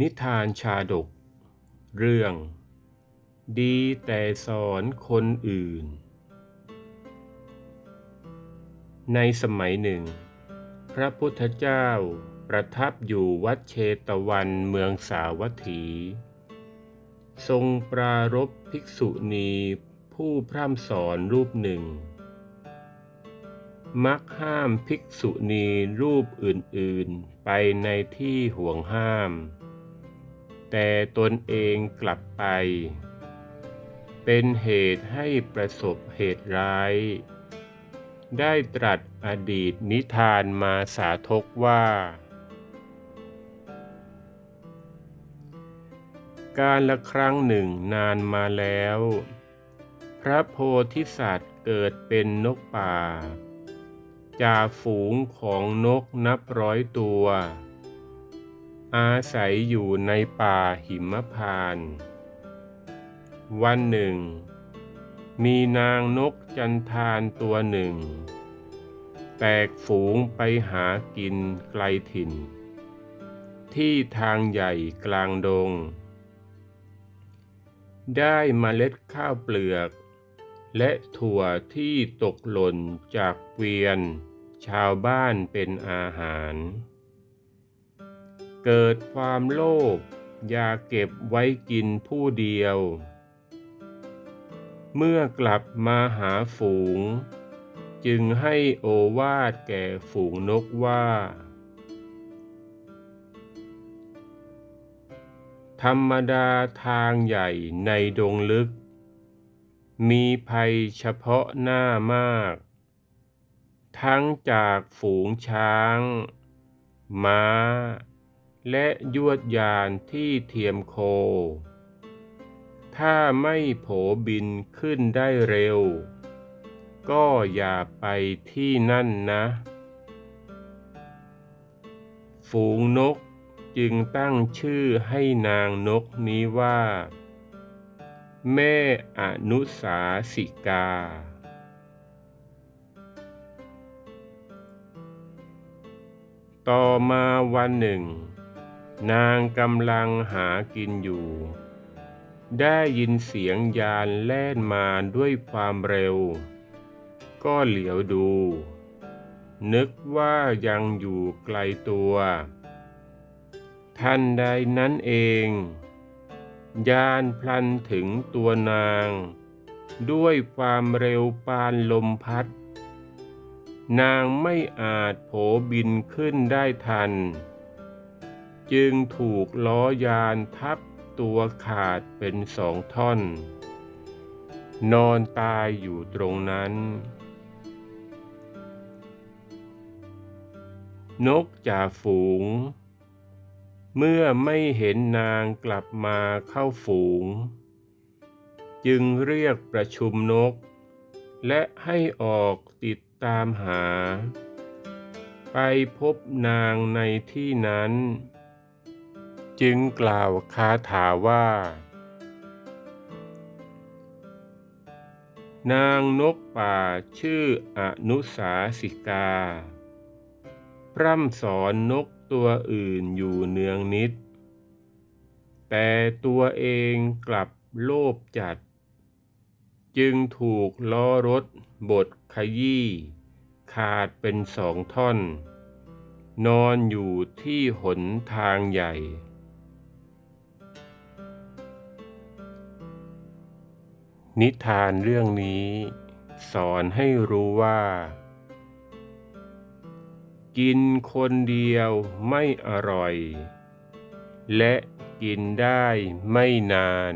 นิทานชาดก เรื่อง ดีแต่สอนคนอื่น ในสมัยหนึ่ง พระพุทธเจ้าประทับอยู่วัดเชตวันเมืองสาวัตถี ทรงปรารบภิกษุณีผู้พร่ำสอนรูปหนึ่ง มักห้ามภิกษุณีรูปอื่นๆ ไปในที่ห่วงห้าม แต่ตนเองกลับไป เป็นเหตุให้ประสบเหตุร้าย ได้ตรัสอดีตนิทานมาสาธกว่า การละครั้งหนึ่งนานมาแล้ว พระโพธิสัตว์เกิดเป็นนกป่าจ่าฝูงของนกนับร้อยตัว อาศัยอยู่ในป่าหิมพานต์วันหนึ่ง มีนางนกจันทานตัวหนึ่ง แตกฝูงไปหากินไกลถิ่น ที่ทางใหญ่กลางดง ได้เมล็ดข้าวเปลือก และถั่วที่ตกหล่นจากเกวียน ชาวบ้านเป็นอาหาร เกิดความโลภอยากเก็บไว้กินผู้เดียว เมื่อกลับมาหาฝูง จึงให้โอวาดแก่ฝูงนกว่า ธรรมดาทางใหญ่ในดงลึก มีภัยเฉพาะหน้ามาก ทั้งจากฝูงช้าง ม้า และยวดยานที่เทียมโค ถ้าไม่โผบินขึ้นได้เร็ว ก็อย่าไปที่นั่นนะ ฝูงนกจึงตั้งชื่อให้นางนกนี้ว่า แม่อนุสาสิกา ต่อมาวันหนึ่ง นางกำลังหากินอยู่ ได้ยินเสียงยานแล่นมาด้วยความเร็ว ก็เหลียวดู นึกว่ายังอยู่ไกลตัวทันใดนั้นเอง ยานพลันถึงตัวนาง ด้วยความเร็วปานลมพัด นางไม่อาจโผบินขึ้นได้ทัน จึงถูกล้อยานทับตัวขาดเป็นสองท่อน นอนตายอยู่ตรงนั้น นกจ่าฝูง เมื่อไม่เห็นนางกลับมาเข้าฝูง จึงเรียกประชุมนก และให้ออกติดตามหา ไปพบนางในที่นั้น จึงกล่าวคาถาว่า นางนกป่าชื่ออนุสาสิกา พร่ำสอนนกตัวอื่นอยู่เนืองนิด แต่ตัวเองกลับโลภจัด จึงถูกล้อรถบดขยี้ขาดเป็นสองท่อน นอนอยู่ที่หนทางใหญ่ นิทานเรื่องนี้สอนให้รู้ว่า กินคนเดียวไม่อร่อย และกินได้ไม่นาน